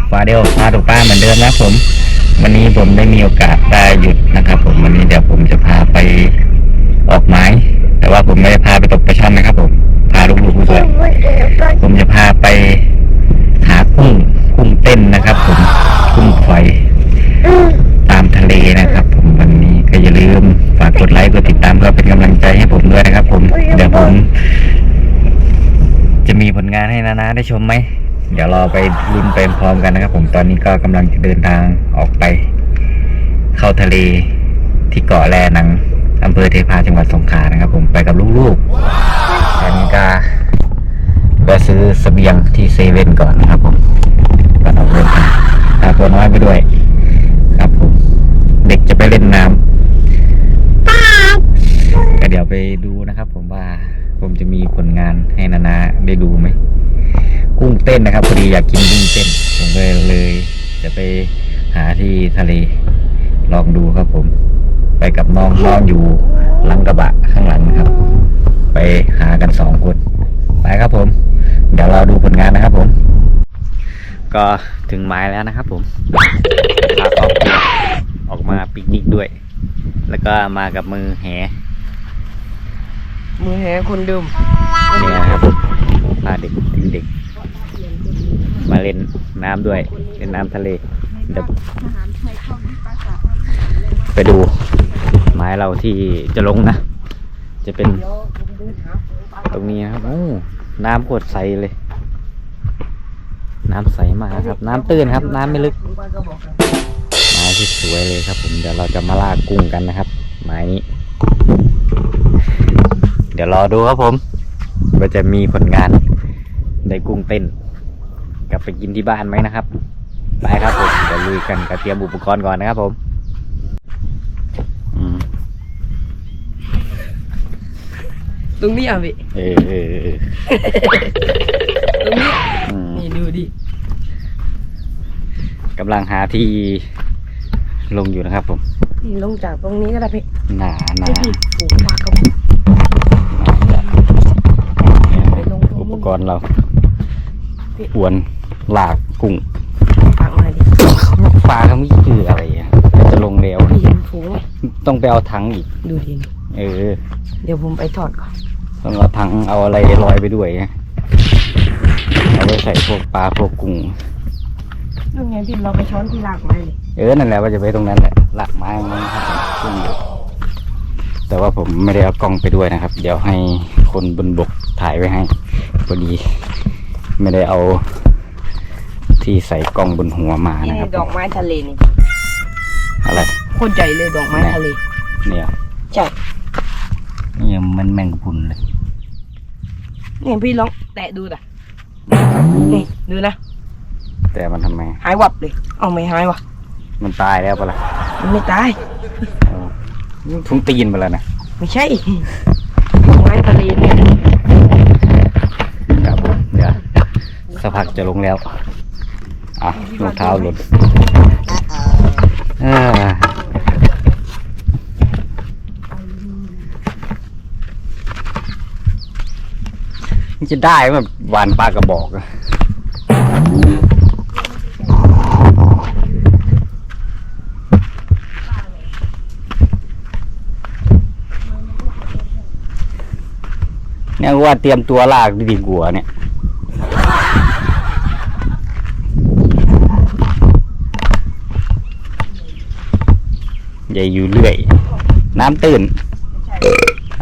านนะครับผมปลาเดียวปลาตกปลาเหมือนเดิมนะผม วันนี้ผมได้มีโอกาสได้หยุดนะครับผมวันนี้เดี๋ยวผมจะพาไปออกไม้ แต่ว่าผมไม่ได้พาไปตกปลาช่อนนะครับ ผมพาลูกๆด้วยผมจะพาไปหากุ้งกุ้งเต้นนะครับ ผมกุ้งฝอยตามทะเลนะครับ ผมวันนี้ก็อย่าลืมฝากกดไลค์กดติดตามเพื่อเป็นกำลังใจให้ผมด้วยนะครับ ผมเดี๋ยวผม จะมีผลงานให้นานาได้ชมไหม ดี๋ยวรอไปลุ้นไปพร้อมกันนะครับ ผมตอนนี้ก็กำลังจะเดินทางออกไป เข้าทะเลที่เกาะแลนังอำเภอเทพาจังหวัดสงขลานะครับ ผมไปกับลูกๆตอนนี้ก็แวะซื้อสเสบียงที่เซเว่นก่อนนะครับ ผมก่อนออกเดินทางพาตัวน้อยไปด้วย ครับผม เด็กจะไปเล่นน้ำก็เดี๋ยวไปดูนะครับ ผมว่าผมจะมีผลงานให้นานาได้ดูไหม กุ้งเต้นนะครับพอดีอยากกินกุ้งเต้น ผมก็เลย จะไปหาที่ทะเลลองดูครับผม ไปกับน้องน้องอยู่หลังกระบะข้างหลังครับ ไปหากันสองคน ไปครับผม เดี๋ยวเราดูผลงานนะครับผม ก็ถึงหมายแล้วนะครับ ผมพาครอบครัวออกมาปิกนิกด้วย แล้วก็มากับมือแหมือแหคนเดิมเนี่ยนะครับพาเด็กเด็กๆมา เล่นน้ำด้วยเล่นน้ำทะเลเดี๋ยวไปดูไม้เราที่จะลงนะ จะเป็นตรงนี้นะครับโอ้น้ำกดใสเลย น้ำใสมากครับ น้ำตื้นครับ น้ำไม่ลึก ไม้ที่สวยเลยครับ ผมเดี๋ยวเราจะมาลากกุ้งกันนะครับ ไม้นี้ เดี๋ยวรอดูครับผมว่าจะมีผลงานได้กุ้งเต้น กลับไปกินที่บ้านไหมนะครับ ไปครับผมเดี๋ยวลุยกันกระเตรียมอุปกรณ์ก่อนนะครับผมอืมตรงนี้อะพี่เออเออเออตรงนี้อืมนี่ดูดิกำลังหาที่ลงอยู่นะครับผม นี่ลงจากตรงนี้ก็ได้พี่หนาหนาให้พี่ฝูงปลากระพงไปลงตรงอุปนู้นกรณ์เราอวน ลากกุ้งปากมาดิปลาเขาไม่คืออะไรอะจะลงเร็วพี่เห็นฝูงไหมต้องไปเอาถังอีก ดูดิเออ เดี๋ยวผมไปถอดก่อนต้องเอาถังเอาอะไรลอยไปด้วยไงเอาไว้ใส่พวกปลาพวกกุ้งนู่นไงพี่เราไปช้อนที่รากไม้เลยเออนั่นแหละว่าจะไปตรงนั้นแหละหลักไม้มันนะครับผมกุ้งอยู่แต่ว่าผมไม่ได้เอากล้องไปด้วยนะครับ เดี๋ยวให้คนบนบกถ่ายไว้ให้พอดี ไม่ได้เอา ที่ใส่กล้องบนหัวมานี่นะครับ ดอกไม้ทะเลนี่อะไร โคตรใหญ่เลยดอกไม้ทะเล เนี่ยใช่ นี่มันแมงกะพรุนเลย เนี่ยพี่ลองแตะดูด่ะนี่ดูนะ แต่มันทำไม หายวับเลย เอาไม่หายวะมันตายแล้วปะล่ะมันไม่ตายเออทุ่งตีนไปแล้วนะไม่ใช่ดอกไม้ทะเลเนี่ยครับผมเดี๋ยวสักพักจะลงแล้ว อะรองเท้าหล่นเอ้อมันจะได้แบบหวานปลากระบอกอะเนี่ยว่าเตรียมตัวลากดีกว่าเนี่ย หญ่อยู่เรื่อย น้ำตื้น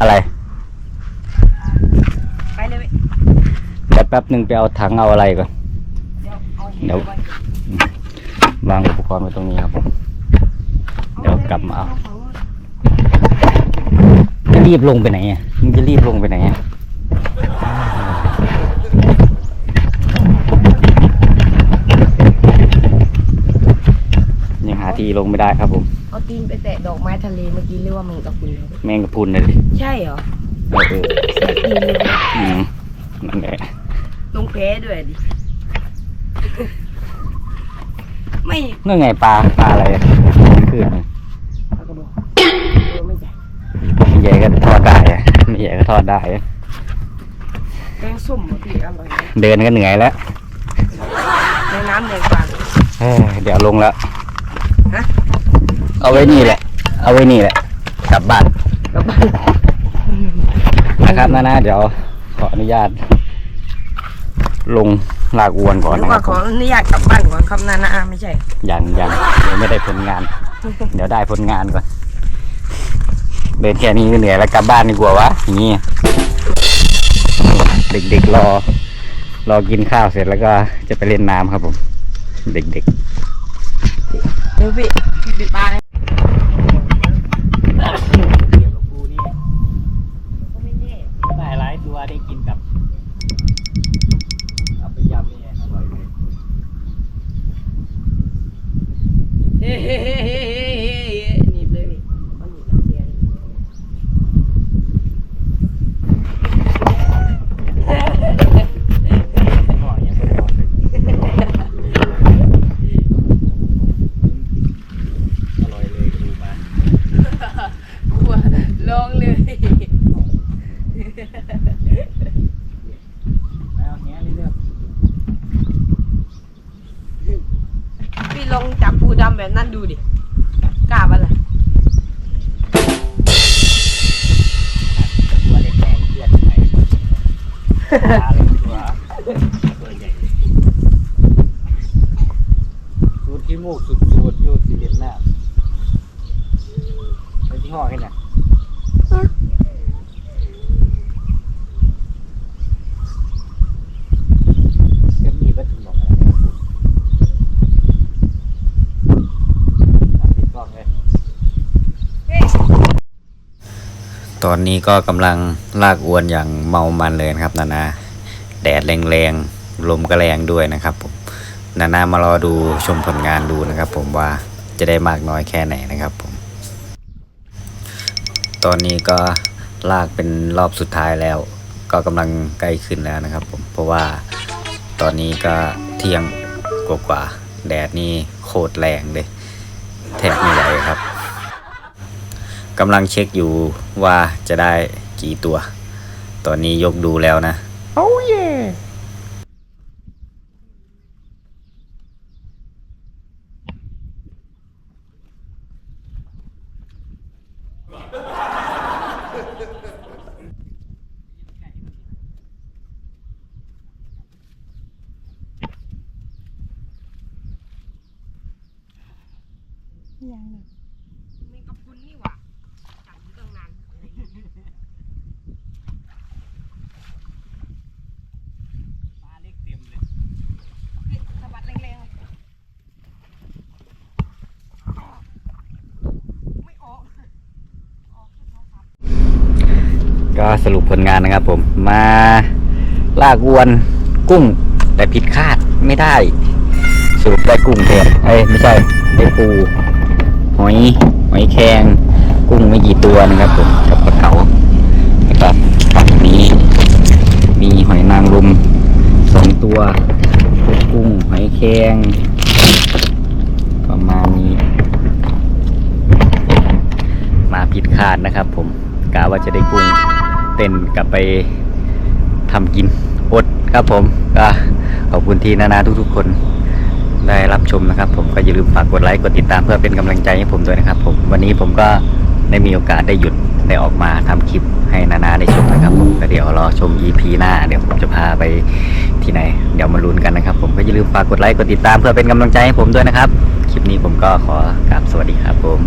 อะไร ไปเลยเดี๋ยวแป๊บหนึ่งไปเอาถังเอาอะไรก่อน เดี๋ยววางอุปกรณ์ไว้ตรงนี้ครับผม เดี๋ยวกลับมาเอาจะรีบลงไปไหนอะมึงจะรีบลงไปไหนอะยังหาที่ลงไม่ได้ครับผม เอาตีนไปแตะดอกไม้ทะเลเมื่อกี้เรียกว่าแมงกะพรุนครับแมงกะพรุนเลยดิใช่เหรอเออเออแตะตีนเลยนะอืมนั่นแหละลงแพ้ด้วยดิ ไม่นั่นไงปลาปลาอะไรอะขึ้นมาปลากระบอกเออไม่ใช่ไม่ใหญ่ก็ทอดได้อะไม่ใหญ่ก็ทอดได้อะแกงส้มเหรอพี่อร่อยนะเดินก็เหนื่อยแล้วำแดงกว่าเลยเอ้ยเดี๋ยวลงแล้ว ฮะ เอาไว้นี่แหละ เอาไว้นี่แหละกลับบ้านกลับบ้านนะครับนะนะเดี๋ยวขออนุญาต ลงลากอวนก่อนเดี๋ยวนะคก็รับขออนุญาตกลับบ้านก่อนครับนานาไม่ใช่ ยังยังยังไม่ได้ผลงาน เดี๋ยวได้ผลงานก่อน เดินแค่นี้ก็เหนื่อยแล้วกลับบ้านดีกว่าวะอย่างนี้เด็กๆรอ รอกินข้าวเสร็จแล้วก็จะไปเล่นน้ำครับผม เด็กเดี๋ยวพี่ปิดปลาเลย ๆได้หลายตัวได้กินกับเอาไปยำนี่อร่อยเลย เฮ้เฮ้เฮ้เฮ้เฮ้เฮ้หนีบเลยพี่เอาหนีบน้ำเสียเลย พ่อยังไม่พอเลยอร่อยเลยดูมา กลัวลองเลย แล้วเนี้ยเลือก พี่ลองจับปูดำแบบนั้นดูดิกล้าปะล่ะตัวเล็กแห้งเลือดไหลปลาเล็กตัวตัวใหญ่สูตรขี้มูกสุดสูตรยูดสีเด็ดหน้าเป็นที่ห้อแค่ไหนเชื่อมมีวัตถุบอกอะไรเนี่ยตัดติดกล้องเลย ตอนนี้ก็กำลังลากอวนอย่างเมามันเลยนะครับ นานา แดดแรงๆลมก็แรงด้วยนะครับผมนานามารอดูชมผลงานดูนะครับ ผมว่าจะได้มากน้อยแค่ไหนนะครับผม ตอนนี้ก็ลากเป็นรอบสุดท้ายแล้ว ก็กำลังใกล้ขึ้นแล้วนะครับ ผมเพราะว่าตอนนี้ก็เที่ยงกว่าแดดนี่โคตรแรงเลยแทบไม่ไหวครับ กำลังเช็คอยู่ว่าจะได้กี่ตัว ตอนนี้ยกดูแล้วนะ โอ้ยมีกับคุณนี่หว่าจับอยู่ตั้งนาน ปลาเล็กเต็มเลย เฮ้ยสะบัดแรงๆเลยไม่ออกออกแค่สองสาม ก็สรุปผลงานนะครับผมมาลากวนกุ้ง แต่ผิดคาดไม่ได้ สรุปได้กุ้งแทนเอ้ยไม่ใช่ได้ปูหอยหอยแครงกุ้งไม่กี่ตัวนะครับผมกับปลาเก๋าแล้วก็ฝั่งนี้ มีหอยนางรมสองตัวกุ้งหอยแครงประมาณนี้ มาผิดคาดนะครับผมกะว่าจะได้กุ้ง เต้นกลับไปทำกินอดครับผมก็ขอบคุณที่นานาทุก ๆ คนได้รับชมนะครับ ผมก็อย่าลืมฝากกดไลค์กดติดตามเพื่อเป็นกำลังใจให้ผมด้วยนะครับ ผมวันนี้ผมก็ได้มีโอกาสได้หยุดได้ออกมาทำคลิปให้นานาได้ชมนะครับ ผมก็เดี๋ยวรอชม EP หน้าเดี๋ยวผมจะพาไปที่ไหน เดี๋ยวมาลุ้นกันนะครับ ผมก็อย่าลืมฝากกดไลค์กดติดตามเพื่อเป็นกำลังใจให้ผมด้วยนะครับ คลิปนี้ผมก็ขอกราบสวัสดีครับผม